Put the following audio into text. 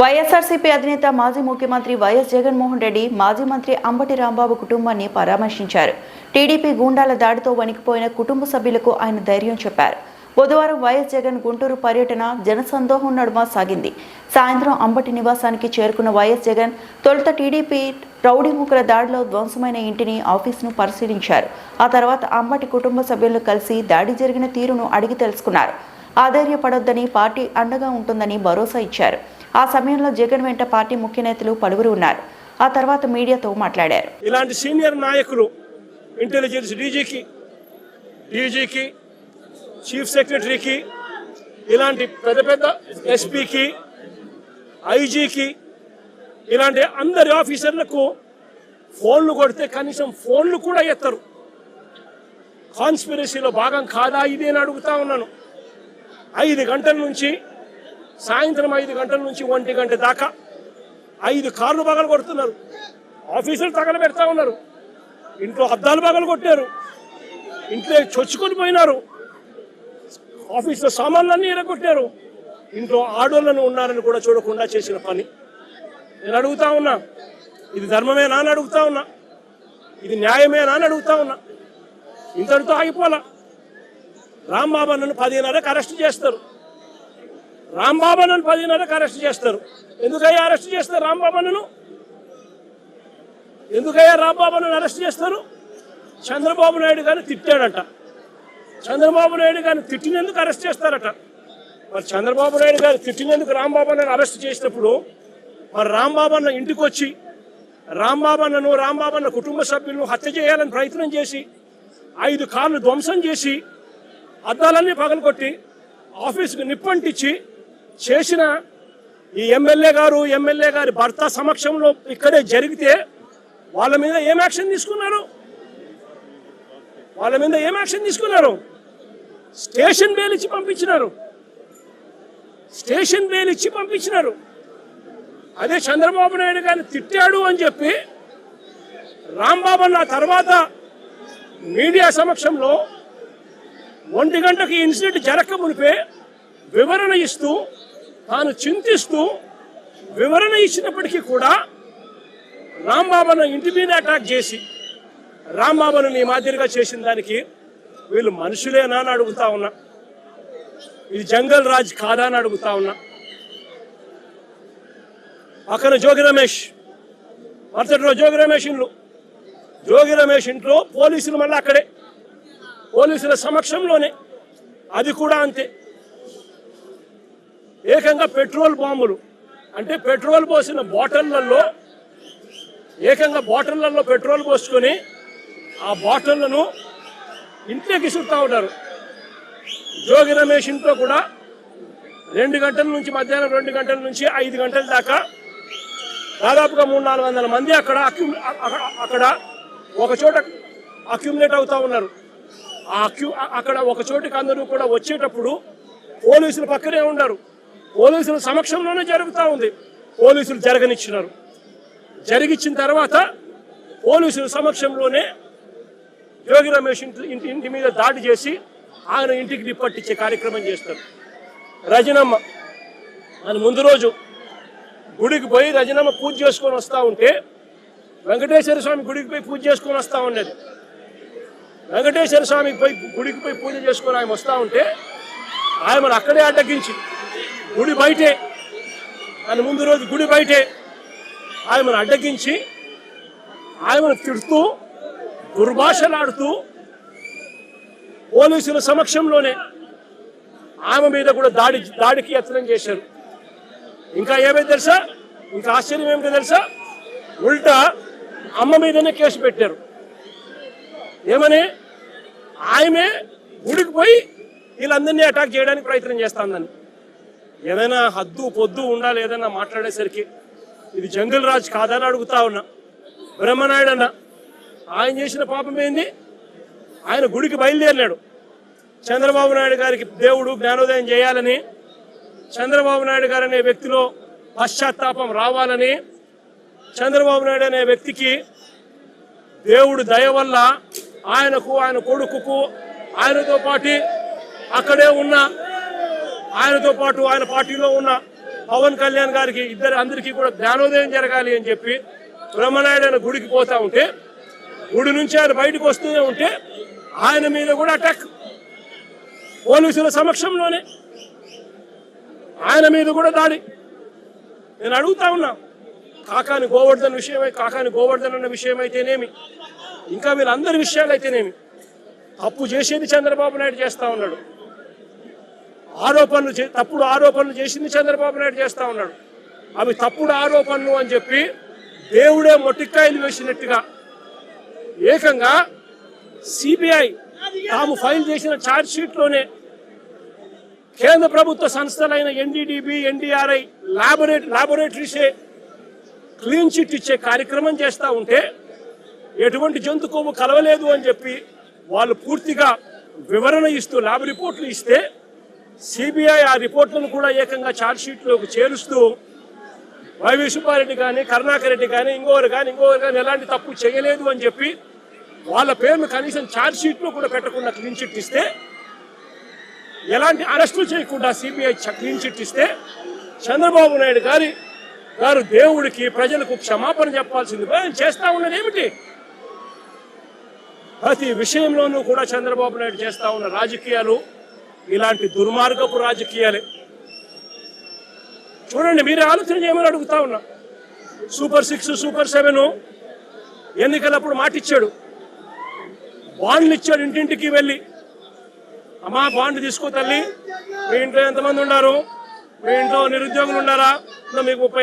వైఎస్ఆర్సీపీ అధినేత మాజీ ముఖ్యమంత్రి వైఎస్ జగన్మోహన్ రెడ్డి మాజీ మంత్రి అంబటి రాంబాబు కుటుంబాన్ని పరామర్శించారు. టీడీపీ గూండాల దాడితో వణికిపోయిన కుటుంబ సభ్యులకు ఆయన ధైర్యం చెప్పారు. బుధవారం వైఎస్ జగన్ గుంటూరు పర్యటన జనసందోహం నడుమ సాగింది. సాయంత్రం అంబటి నివాసానికి చేరుకున్న వైఎస్ జగన్ తొలుత టీడీపీ రౌడీ ముగ్గుల దాడిలో ధ్వంసమైన ఇంటిని ఆఫీసును పరిశీలించారు. ఆ తర్వాత అంబటి కుటుంబ సభ్యులను కలిసి దాడి జరిగిన తీరును అడిగి తెలుసుకున్నారు. ఆధైర్యపడొద్దని పార్టీ అండగా ఉంటుందని భరోసా ఇచ్చారు. ఆ సమయంలో జగన్ వెంట పార్టీ ముఖ్య నేతలు పలువురు ఉన్నారు. ఆ తర్వాత మీడియాతో మాట్లాడారు. ఇలాంటి సీనియర్ నాయకులు ఇంటెలిజెన్స్ డీజీకి డీజీకి చీఫ్ సెక్రటరీకి ఇలాంటి పెద్ద పెద్ద ఎస్పీకి ఐజీకి ఇలాంటి అందరి ఆఫీసర్లకు ఫోన్లు కొడితే కనీసం ఫోన్లు కూడా ఎత్తరు. కాన్స్పిరసీలో భాగం కాదా ఇది అని అడుగుతా ఉన్నాను. ఐదు గంటల నుంచి సాయంత్రం ఐదు గంటల నుంచి ఒంటి గంట దాకా ఐదు కార్లు పగలు కొడుతున్నారు. ఆఫీసులు తగల పెడతా ఉన్నారు. ఇంట్లో అద్దాలు పగలు కొట్టారు. ఇంట్లో చొచ్చుకొని పోయినారు. ఆఫీసులో సామాన్లన్నీ ఎరగొట్టారు ఇంట్లో ఆడోళ్ళను ఉన్నారని కూడా చూడకుండా చేసిన పని. నేను అడుగుతా ఉన్నా ఇది ధర్మమేనా అని అడుగుతా ఉన్నా ఇది న్యాయమేనా అని అడుగుతా ఉన్నా. ఇంతటితో ఆగిపోలా. రాంబాబు నన్ను పదిహేనరకు అరెస్ట్ చేస్తారు. రాంబాబు నన్ను పదిన్నరకు అరెస్ట్ చేస్తారు. ఎందుకయ్యా అరెస్ట్ చేస్తారు రాంబాబు ఎందుకయ్యా రాంబాబు నన్ను అరెస్ట్ చేస్తారు? చంద్రబాబు నాయుడు గారిని తిట్టాడట. చంద్రబాబు నాయుడు గారిని తిట్టినందుకు అరెస్ట్ చేస్తారట. మరి చంద్రబాబు నాయుడు గారు తిట్టినందుకు రాంబాబు అన్నను అరెస్ట్ చేసినప్పుడు మరి రాంబాబు అన్న ఇంటికి వచ్చి రాంబాబు అన్నను రాంబాబు అన్న కుటుంబ సభ్యులను హత్య చేయాలని ప్రయత్నం చేసి ఐదు కార్లు ధ్వంసం చేసి అద్దాలన్నీ పగలగొట్టి ఆఫీసుకు నిప్పంటిచ్చి చేసిన ఈ ఎమ్మెల్యే గారు ఎమ్మెల్యే గారి భర్త సమక్షంలో ఇక్కడే జరిగితే వాళ్ళ మీద ఏం యాక్షన్ తీసుకున్నారు? వాళ్ళ మీద ఏం యాక్షన్ తీసుకున్నారు? స్టేషన్ బెయిల్ ఇచ్చి పంపించినారు. స్టేషన్ బెయిల్ ఇచ్చి పంపించినారు. అదే చంద్రబాబు నాయుడు గారిని తిట్టాడు అని చెప్పి రాంబాబు అన్న తర్వాత మీడియా సమక్షంలో ఒంటి గంటకి ఇన్సిడెంట్ జరగక మునిపే వివరణ ఇస్తూ తాను చింతిస్తూ వివరణ ఇచ్చినప్పటికీ కూడా రాంబాబును ఇంటి మీద అటాక్ చేసి రాంబాబును నీ మాదిరిగా చేసిన దానికి వీళ్ళు మనుషులేనా అని అడుగుతా ఉన్నా. ఇది జంగల్ రాజ్ కాదా అని అడుగుతా ఉన్నా. అక్కడ జోగి రమేష్ మరుసటి రోజు జోగి రమేష్ ఇండ్లు. జోగి రమేష్ ఇంట్లో పోలీసులు మళ్ళీ అక్కడే. పోలీసుల సమక్షంలోనే. అది కూడా అంతే. ఏకంగా పెట్రోల్ బాంబులు. అంటే పెట్రోల్ పోసిన బాటిళ్ళలో ఏకంగా బాటిళ్ళలో పెట్రోల్ పోసుకొని ఆ బాటిళ్ళను ఇంట్లోకి చుట్టా ఉంటారు. జోగి రమేష్ ఇంట్లో కూడా రెండు గంటల నుంచి మధ్యాహ్నం రెండు గంటల నుంచి ఐదు గంటల దాకా దాదాపుగా మూడు నాలుగు వందల మంది అక్కడ అక్కడ- ఒకచోట ఒక చోట ఉన్నారు. ఆ అక్కడ ఒక చోటికి అందరూ కూడా వచ్చేటప్పుడు పోలీసులు పక్కనే ఉన్నారు పోలీసుల సమక్షంలోనే జరుగుతూ ఉంది. పోలీసులు జరగనిచ్చినారు. జరిగిచ్చిన తర్వాత పోలీసుల సమక్షంలోనే యోగి రమేష్ ఇంటి ఇంటి ఇంటి మీద దాడి చేసి ఆయన ఇంటికి నిప్పట్టించే కార్యక్రమం చేస్తారు. రజనమ్మ ఆయన ముందు రోజు గుడికి పోయి రజనమ్మ పూజ చేసుకొని వస్తూ ఉంటే వెంకటేశ్వర స్వామి గుడికి పోయి పూజ చేసుకొని వస్తూ ఉండేది. వెంకటేశ్వర స్వామికి పోయి గుడికి పోయి పూజ చేసుకొని ఆయన వస్తూ ఉంటే ఆయన అక్కడే అడ్డగించి గుడి బయటే. దాని ముందు రోజు గుడి బయటే. ఆయనను అడ్డగించి ఆయనను తిడుతూ దుర్భాషలాడుతూ పోలీసుల సమక్షంలోనే ఆమె మీద కూడా దాడి దాడికి యత్నం చేశారు. ఇంకా ఏమైంది తెలుసా? ఇంకా ఆశ్చర్యం ఏమిటో తెలుసా? ఉల్టా అమ్మ మీదనే కేసు పెట్టారు. ఏమని? ఆమె గుడికి పోయి వీళ్ళందరినీ అటాక్ చేయడానికి ప్రయత్నం చేస్తాందని ఏదైనా హద్దు పొద్దు ఉండాలి ఏదైనా మాట్లాడేసరికి ఇది జంగిల్ రాజ్ కాదని అడుగుతా ఉన్నా. బ్రహ్మనాయుడు అన్న ఆయన చేసిన పాపం ఏంది? ఆయన గుడికి బయలుదేరినాడు. చంద్రబాబు నాయుడు గారికి దేవుడు జ్ఞానోదయం చేయాలని చంద్రబాబు నాయుడు గారు అనే వ్యక్తిలో పశ్చాత్తాపం రావాలని చంద్రబాబు నాయుడు అనే వ్యక్తికి దేవుడు దయ వల్ల ఆయనకు ఆయన కొడుకుకు ఆయనతో పాటు అక్కడే ఉన్న ఆయనతో పాటు ఆయన పార్టీలో ఉన్న పవన్ కళ్యాణ్ గారికి ఇద్దరు అందరికీ కూడా జ్ఞానోదయం జరగాలి అని చెప్పి బ్రహ్మనాయుడు ఆయన గుడికి పోతా ఉంటే గుడి నుంచి ఆయన బయటకు వస్తూనే ఉంటే ఆయన మీద కూడా అటాక్ పోలీసుల సమక్షంలోనే ఆయన మీద కూడా దాడి. నేను అడుగుతా ఉన్నా కాకాని గోవర్ధన్ విషయమై కాకాని గోవర్ధన్ అన్న విషయం అయితేనేమి ఇంకా వీళ్ళందరి విషయాలు అయితేనేమి అప్పు చేసేది చంద్రబాబు నాయుడు చేస్తా ఉన్నాడు. ఆరోపణలు చే- తప్పుడు ఆరోపణలు చేసింది చంద్రబాబు నాయుడు చేస్తా ఉన్నాడు. అవి తప్పుడు ఆరోపణలు అని చెప్పి దేవుడే మొట్టికాయలు వేసినట్టుగా ఏకంగా సిబిఐ తాము ఫైల్ చేసిన ఛార్జ్షీట్లోనే కేంద్ర ప్రభుత్వ సంస్థలైన ఎన్డీడీబీ ఎన్డీఆర్ఐ లాబొరేట్ లాబొరేటరీసే క్లీన్ చిట్ ఇచ్చే కార్యక్రమం చేస్తూ ఉంటే ఎటువంటి జంతు కొవ్వు కలవలేదు అని చెప్పి వాళ్ళు పూర్తిగా వివరణ ఇస్తూ ల్యాబ్ రిపోర్ట్లు ఇస్తే సిబిఐ ఆ రిపోర్ట్లను కూడా ఏకంగా ఛార్జ్షీట్లోకి చేరుస్తూ వైవి సుబ్బారెడ్డి కానీ కరుణాకర్ రెడ్డి కానీ ఇంకోరు కానీ ఇంకోరు కానీ ఎలాంటి తప్పు చేయలేదు అని చెప్పి వాళ్ళ పేర్లు కనీసం ఛార్జ్షీట్లో కూడా పెట్టకుండా క్లీన్ చిట్ ఇస్తే ఎలాంటి అరెస్టులు చేయకుండా సిబిఐ క్లీన్ చిట్ ఇస్తే చంద్రబాబు నాయుడు గారి గారు దేవుడికి ప్రజలకు క్షమాపణ చెప్పాల్సింది. ఆయన చేస్తా ఉన్నది ఏమిటి? ప్రతి విషయంలోనూ కూడా చంద్రబాబు నాయుడు చేస్తా ఉన్న రాజకీయాలు ఇలాంటి దుర్మార్గపు రాజకీయాలే. చూడండి మీరే ఆలోచన చేయమని అడుగుతా ఉన్నా. సూపర్ సిక్స్ సూపర్ సెవెన్ ఎన్నికలప్పుడు మాటిచ్చాడు. బాండ్లు ఇచ్చాడు ఇంటింటికి వెళ్ళి. అమ్మా బాండ్ తీసుకో తల్లి. మీ ఇంట్లో ఎంతమంది ఉన్నారు మీ ఇంట్లో నిరుద్యోగులు ఉన్నారా మీకు ముప్పై